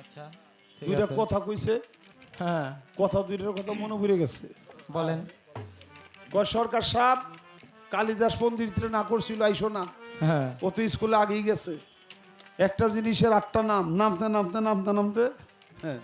আচ্ছা দুইটা কথা কইছে। হ্যাঁ। কথা দুইটার কথা মনে পড়ে গেছে। বলেন। সরকার সাহেব কালিদাস মন্দির না করছিল আইসো না। হ্যাঁ। ও তো স্কুলে আগেই গেছে। একটা জিনিসের আটটা নাম নামতে নামতে নামতে নামতে হ্যাঁ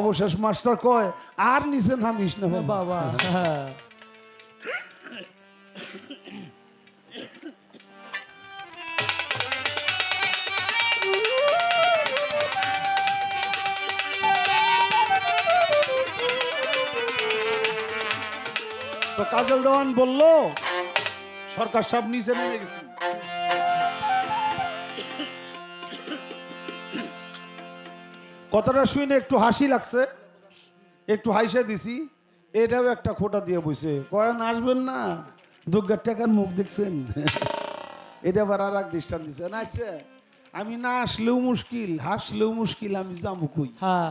অবশেষ মাস্টার কয় আর নিচে নামিস না। বাবা বাবা। হ্যাঁ। কাজল দেওয়ান বলল সরকার সব নিচে নেমে গেছি। কথাটা শুনে একটু হাসি লাগছে একটু হাইসে দিছি এটাও একটা খোটা দিয়ে বসে কয়ন আসবেন না দুর্গার টাকার মুখ দেখছেন। এটা আবার আর এক দৃষ্টান দিচ্ছেন আচ্ছা আমি না আসলেও মুশকিল হাসলেও মুশকিল আমি যাব কই? হ্যাঁ।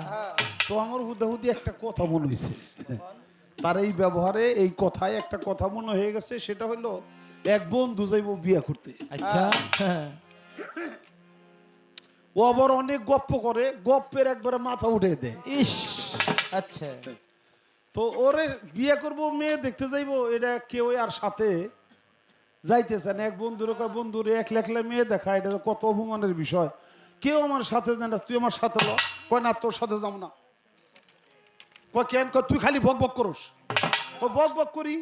তো আমার হুদাহুদি একটা কথা মনে হয়েছে তার এই ব্যবহারে এই কথায় একটা কথা মনে হয়ে গেছে সেটা হলো এক বন্ধু যাইব বিয়ে করতে। আচ্ছা। ও আবার অনেক গপ্প করে গপ্পের একবারে মাথা উঠে দেয়। ইস আচ্ছা। তো ওরে বিয়ে করব মেয়ে দেখতে যাইবো এটা কেউ আর সাথে যাইতেছে না। এক বন্ধুর কয় বন্ধুরে এক লেখলে মেয়ে দেখা এটা কত অপমানের বিষয়। কেউ আমার সাথে না তুই আমার সাথে ল। কয় না তোর সাথে যাব না। কয় কেন তুই খালি বক বক করস। কয় বক বক করি।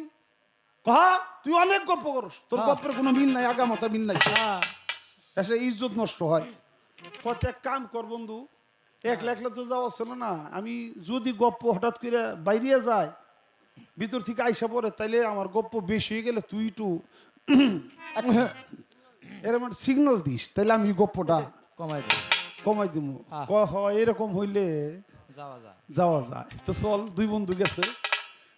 কহা তুই অনেক গপ্প করস। তোর হ্যাঁ। গপ্পের কোনো মিল নাই আগামতা মিল নাই। হ্যাঁ। এসে ইজ্জত নষ্ট হয়। কত এক কাম কর বন্ধু এক লেখলে তো যাওয়া ছিল না। আমি যদি গপ্প হঠাৎ করে বাইরিয়ে যায় ভিতর থেকে আইসা পড়ে তাইলে আমার গপ্প বেশি হয়ে গেলে তুই একটু এরকম সিগন্যাল দিস তাইলে আমি গপ্পটা কমাই দে। কমাই দিব। ক হয় এরকম হইলে যাওয়া যায়। তো চল দুই বন্ধু গেছে।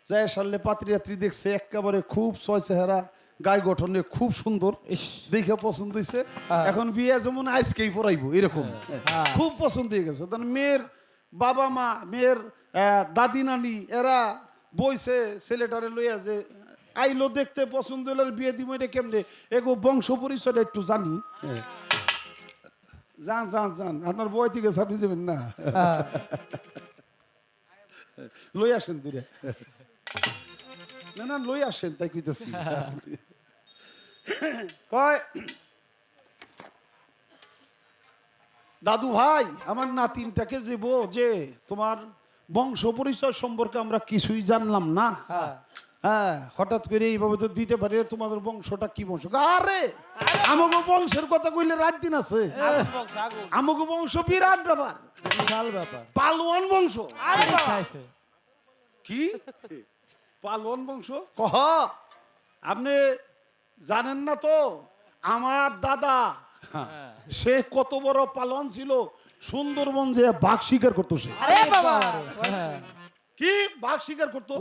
যাই সারলে পাত্রী রাত্রি দেখছে একেবারে খুব ছয় চেহারা গায়ে গঠনে খুব সুন্দর। দেখে পছন্দ হয়েছে হ্যাঁ। এখন বিয়ে যেমন আজকেই পড়াইবো এরকম। হ্যাঁ। খুব পছন্দ হয়ে গেছে। তখন মেয়ের বাবা মা মেয়ের দাদি নানি এরা বইছে ছেলেটারে লইয়া যে আইলো দেখতে পছন্দ হলে বিয়ে দিব এটা কেমনে? এগো বংশ পরিচয়টা একটু জানি। যান যান যান আপনার বই থেকে ছাপি যাবেন না। লই আসেন দূরে। না না লই আসেন তাই কইতেছি। কয় দাদু ভাই আমার না নাতিনটাকে যে বো যে তোমার বংশ পরিচয় সম্পর্কে আমরা কিছুই জানলাম না। হ্যাঁ। হ্যাঁ হঠাৎ করে এইভাবে তো দিতে পারে তোমাদের বংশটা কি বংশ? আরে আমাকে বংশের কথা কইলে রাত দিন আছে। আমাকে বংশ বিরাট ব্যাপার। বিশাল ব্যাপার। পালোয়ান বংশ। কি? পালন বংশ? কহ আপনি জানেন না তো আমার দাদা হ্যাঁ। সে কত বড় পালন ছিল সুন্দরবন যে বাঘ শিকার করতো সে। আরে বাবা! হ্যাঁ। কি? বাঘ শিকার করতো?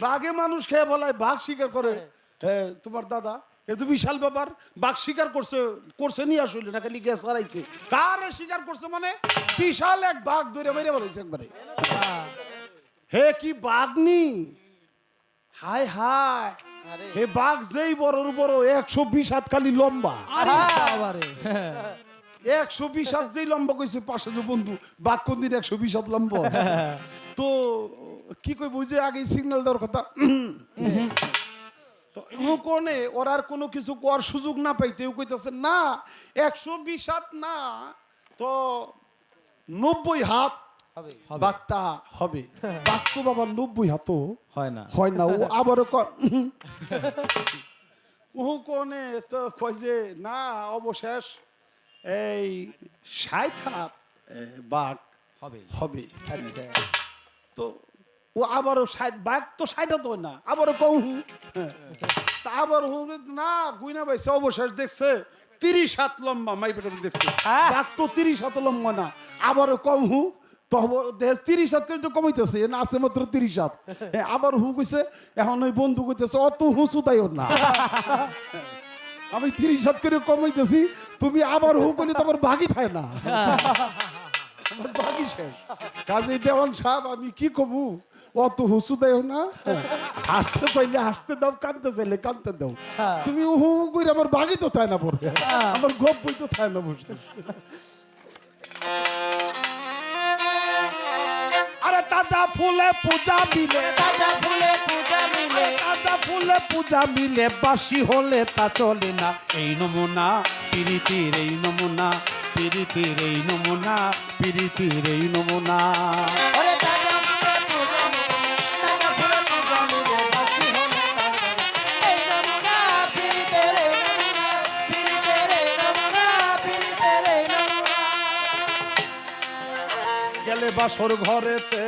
বাঘে মানুষ খেয়ে বলায় বাঘ শিকার করে। হ্যাঁ, তোমার দাদা বিশাল ব্যাপার। বাঘ শিকার করছে করছে আসলে না খালি গ্যাস হারাইছে। কারে শিকার করছে মানে? বিশাল এক বাঘ ধরে মেরে বলেছে একবারে। হে কি বাঘ নি? হায় হায়। হে বাঘ যেই বড়র বড় একশো বিশ হাত খালি লম্বা। আরে বাবা রে। একশো বিশ হাত যেই লম্বা কইছে পাশে যে বন্ধু বাঘ কোন দিন একশো বিশ হাত লম্বা তো কি কই বুঝে আগে সিগন্যাল দেওয়ার কথা? তো কোনে ওরার কোনো কিছু করার সুযোগ না পাইতে ও কইতেছে না একশো বিশ হাত না তো নব্বই হাত হবে। বাঘটা হবে। বাঘ তো বাবা নব্বই হাতও হয় না। হয় না ও আবারও ও কোনে তো কয় যে না অবশেষ এই ষাট হাত বাঘ হবে। হবে। আচ্ছা। তো ও আবারও ষাট বাঘ তো ষাট হাত না আবারও কম হু। তা আবার না গুইনা পাইছে অবশেষ দেখছে তিরিশ হাত লম্বা মাই পেটে দেখছে। বাঘ তো তিরিশ হাত লম্বা না আবারও কম হু তো তিরিশ হাত করে তো কমাইতেছে না আছে মাত্র তিরিশ হাত। আবার হু কইছে এখন ওই বন্ধু কইতেছে অত হুঁচু তাই ওর না। আমি তিরিশ হাত করে কমাইতেছি তুমি আবার হু করলে তো আমার বাঘই থাকে না। আমার বাকি শেষ। কাজে দেওয়ান সাহেব আমি কি কমু? অত হুসু দেও না। হাসতে চাইলে হাসতে দাও কানতে চাইলে কানতে দাও। হ্যাঁ। তুমি উহু করে আমার বাকি তো তাই না পড়ে আমার গপ বই তো তাই না বসে তাজা ফুলে পূজা মিলে তাজা ফুলে পূজা মিলে তাজা ফুলে পূজা মিলে বাসি হলে তা চলে না। এই নমুনা পিরিতের এই নমুনা পিরিতের এই নমুনা পিরিতের এই নমুনা। গেলে বাসর ঘরেতে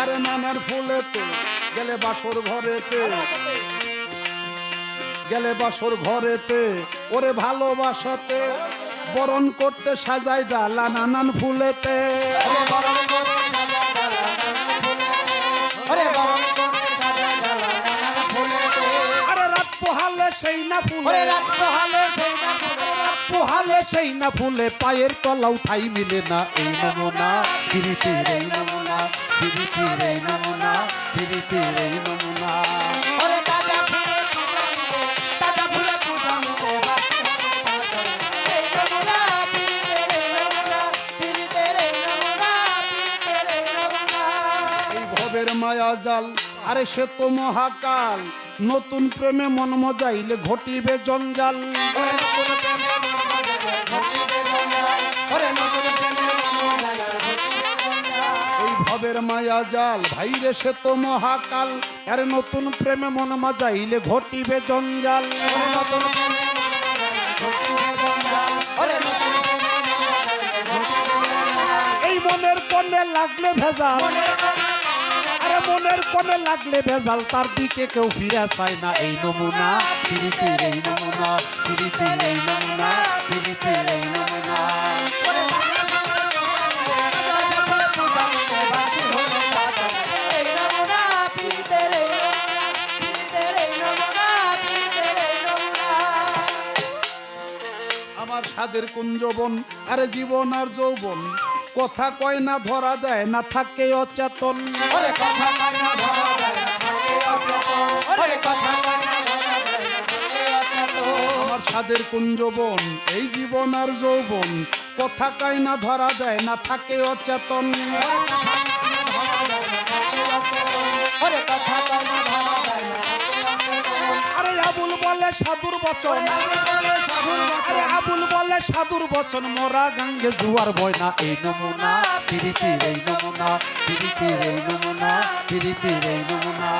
আরে নানার ফুলেতে গেলে বাসর ঘরেতে। গেলে বাসর ঘরেতে ওরে ভালোবাসাতে বরণ করতে সাজাই ডালা নানান ফুলেতে। আরে রাত পোহালে সেই না ফুলে। রাত পোহালে সেই না পোহালে সেই না ফুলে। পায়ের তলাও ঠাই মিলে না এই নমুনা। পিরিতির এই নমুনা। পিরিতির নমুনা পিরিতির নমুনা ওরে তাজা ফুলে পূজা মিলে তাজা ফুলে পূজা মায়া জাল আরে সে তো মহাকাল। নতুন প্রেমে মন মজাইলে ঘটিবে জঞ্জাল। ঘটিবে জঞ্জাল। ভবের মায়া জাল ভাইরে সে তো মহাকাল। আরে নতুন প্রেমে মন মজাইলে ঘটিবে জঞ্জাল। নতুন এই মনের কোণে লাগলে ভেজাল। আরে মনের কোণে লাগলে ভেজাল তার দিকে কেউ ফিরে চায় না। এই নমুনা পিরিতির এই নমুনা পিরিতির এই নমুনা পিরিতির এই নমুনা। আমার স্বাদের কুঞ্জবন আরে জীবন আর যৌবন। কথা কয় না ধরা দেয় না থাকে অচেতন। ওরে কথা কয় না ধরা যায় না থাকে অচেতন। ওরে কথা কয় না ধরা যায় না থাকে অচেতন। আমার স্বাদের কুঞ্জবন এই জীবন আর যৌবন। কথা কয় না ধরা দেয় না থাকে অচেতন। বলে সাধুর বচন। আরে আবুল বলে সাধুর বচন। মোরা গাঙ্গে জুয়ার বয় না এই নমুনা পিরিতির এই নমুনা পিরিতির এই নমুনা। পিরিতির এই নমুনা।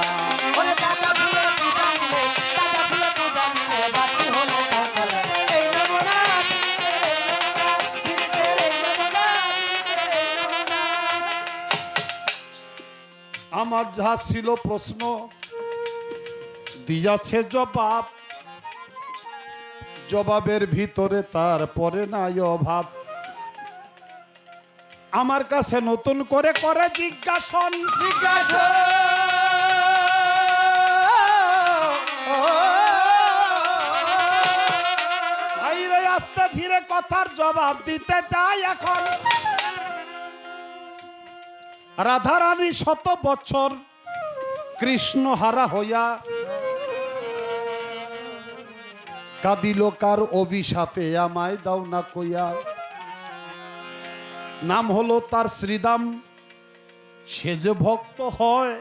আমার যা ছিল প্রশ্ন দিয়াছে জবাব। জবাবের ভিতরে তারপরে নাই অভাব। আমার কাছে নতুন করে করে জিজ্ঞাসন। জিজ্ঞাসা আস্তে ধীরে কথার জবাব দিতে চাই এখন। রাধারানী শত বছর কৃষ্ণ হারা হইয়া কাদিল কার অভিশাপে, আমায় দাও না কইয়া। নাম হলো তার শ্রীদাম, সে যে ভক্ত হয়।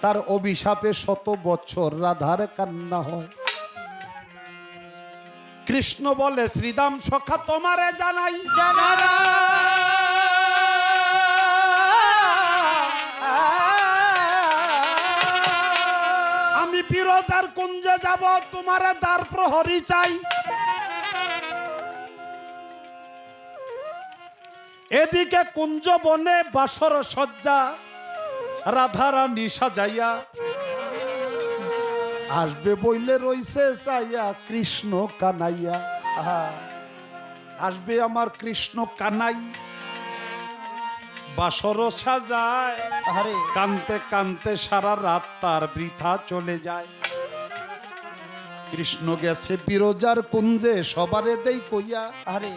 তার অভিশাপে শত বছর রাধার কান্না হয়। কৃষ্ণ বলে, শ্রীদাম সখা, তোমারে জানাই। জানারা বিরজার কুঞ্জে যাব, তোমারে দ্বার প্রহরী চাই। এদিকে কুঞ্জ বনে বাসর সজ্জা, রাধারানী সাজাইয়া, আসবে বইলে রইছে চাইয়া কৃষ্ণ কানাইয়া। আসবে আমার কৃষ্ণ কানাই। বাসর সাজায়। আরে কানতে কানতে সারা রাত তার বৃথা চলে যায়। কৃষ্ণ গেছে বিরজার কুঞ্জে সবারে দেই কইয়া। আরে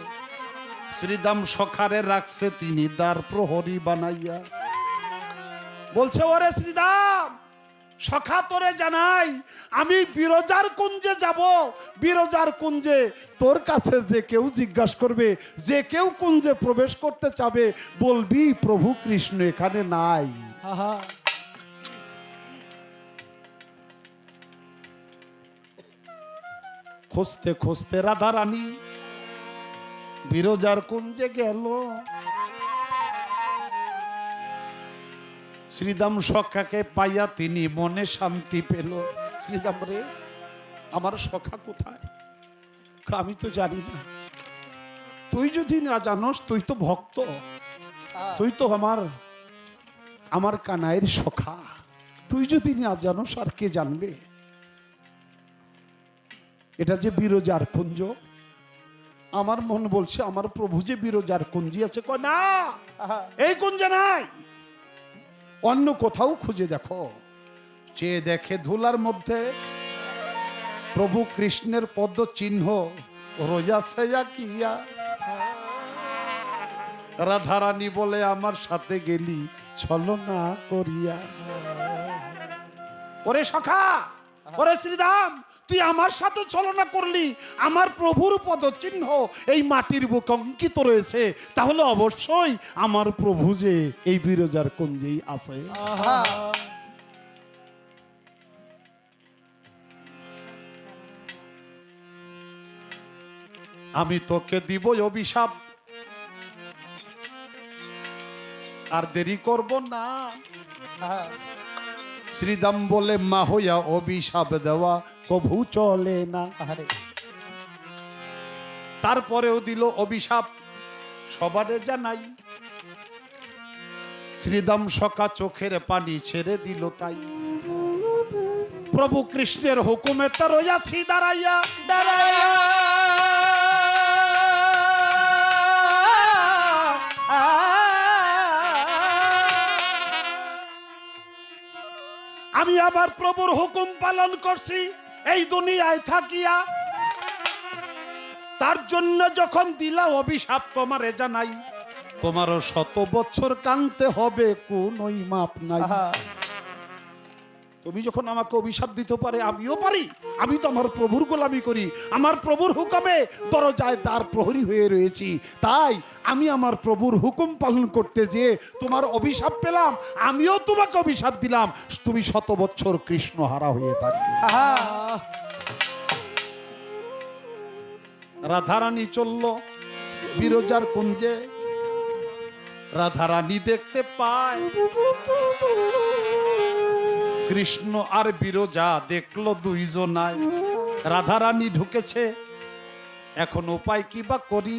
শ্রীদাম সখারে রাখছে তিনি দ্বার প্রহরী বানাইয়া। বলছে ওরে শ্রীদাম সখা তোরে জানাই আমি বিরজার কুঞ্জে যাব। বিরজার কুঞ্জে তোর কাছে যে কেউ জিজ্ঞাসা করবে যে কেউ কুঞ্জে প্রবেশ করতে চাবে বলবি প্রভু কৃষ্ণ এখানে নাই। খুঁজতে খুঁজতে রাধা রানী বিরজার কুঞ্জে গেল। শ্রীদাম সখাকে পাইয়া তিনি মনে শান্তি পেল। শ্রীদাম রে আমার সখা কোথায়? আমি তো জানি না। তুই যদি না জানোস তুই তো ভক্ত। তুই তো আমার আমার কানাইয়ের সখা। তুই যদি না জানোস আর কে জানবে? এটা যে বিরজার কুঞ্জ আমার মন বলছে আমার প্রভু যে বিরজার কুঞ্জি আছে কয় না এই কুঞ্জে নাই। অন্য কোথাও খুঁজে দেখো। চেয়ে দেখে ধুলার মধ্যে প্রভু কৃষ্ণের পদ্ম চিহ্ন রোজা সেজা কিয়া। রাধারানী বলে, আমার সাথে গেলি, ছলনা করিয়া। ওরে সখা! ওরে শ্রীরাম তুই আমার সাথে ছলনা করলি। আমার প্রভুর পদচিহ্ন এই মাটির বুকে অঙ্কিত রয়েছে। তাহলে অবশ্যই আমার প্রভু যে এই বিরজার কুঞ্জেই আছে। আমি তোকে দিব অভিশাপ। আর দেরি করব না। শ্রীদাম বলে, মা হইয়া অভিশাপ দেওয়া, কভু চলে না। আহারে তারপরেও দিল অভিশাপ, সবারে জানাই। শ্রীদাম সকা চোখের পানি ছেড়ে দিল তাই। প্রভু কৃষ্ণের হুকুমে তার রয়াছি দাঁড়াইয়া। আমি আবার প্রভুর হুকুম পালন করছি, এই দুনিয়ায় থাকিয়া। তার জন্য যখন দিলা অভিশাপ তোমার জানাই, তোমারও শত বছর কানতে হবে, কোনই মাপ নাই। তুমি যখন আমাকে অভিশাপ দিতে পারে আমিও পারি। আমি তো আমার প্রভুর গোলামি করি। আমার প্রভুর হুকুমে দরজায় দ্বার প্রহরী হয়ে রয়েছি। তাই আমি আমার প্রভুর হুকুম পালন করতে যেয়ে তোমার অভিশাপ পেলাম আমিও তোমাকে অভিশাপ দিলাম। তুমি শত বছর কৃষ্ণ হারা হয়ে থাকবে। রাধারানী চলল বিরজার কুঞ্জে। রাধারানী দেখতে পায়। কৃষ্ণ আর বিরজা দেখল দুইজনায় রাধারানী ঢুকেছে। এখন উপায় কি বা করি?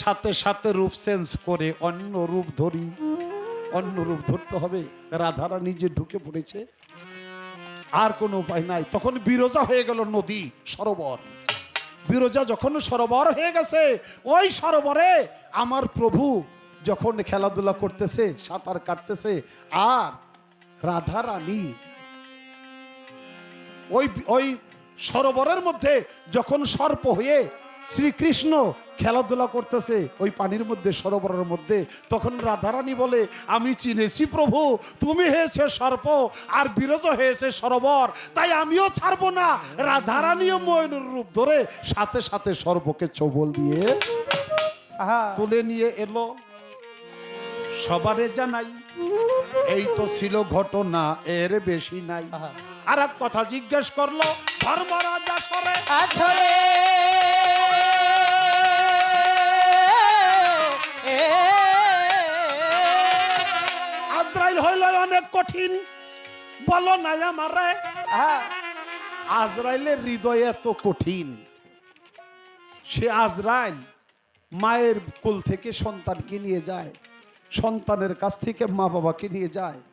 সাথে সাথে রূপ চেঞ্জ করে অন্য রূপ ধরি। অন্য রূপ ধরতে হবে। রাধারানী যে ঢুকে পড়েছে, আর কোনো উপায় নাই। তখন বিরজা হয়ে গেল নদী, সরোবর। বিরজা যখন সরোবর হয়ে গেছে, ওই সরোবরে আমার প্রভু যখন খেলাধুলা করতেছে সাঁতার কাটতেছে আর রাধা রানী ওই ওই সরোবরের মধ্যে যখন সর্প হয়ে শ্রীকৃষ্ণ খেলাধুলা করতেছে ওই পানির মধ্যে সরোবরের মধ্যে তখন রাধারানী বলে আমি চিনেছি প্রভু তুমি হয়েছে সর্প আর বিরজ হয়েছে সরোবর তাই আমিও ছাড়বো না। রাধারানীও ময়ূর রূপ ধরে সাথে সাথে সর্পকে চবল দিয়ে আহা। তুলে নিয়ে এলো। সবারে জানাই এই তো ছিল ঘটনা এর বেশি নাই। আর এক কথা জিজ্ঞেস করল ধর্মরাজা সরে? আছরে এ। আজরাইল হইল অনেক কঠিন বলো নাই আমারে। আজরাইলের হৃদয় এত কঠিন সে আজরাইল মায়ের কোল থেকে সন্তানকে নিয়ে যায়। সন্তানের কাছ থেকে মা বাবাকে নিয়ে যায়।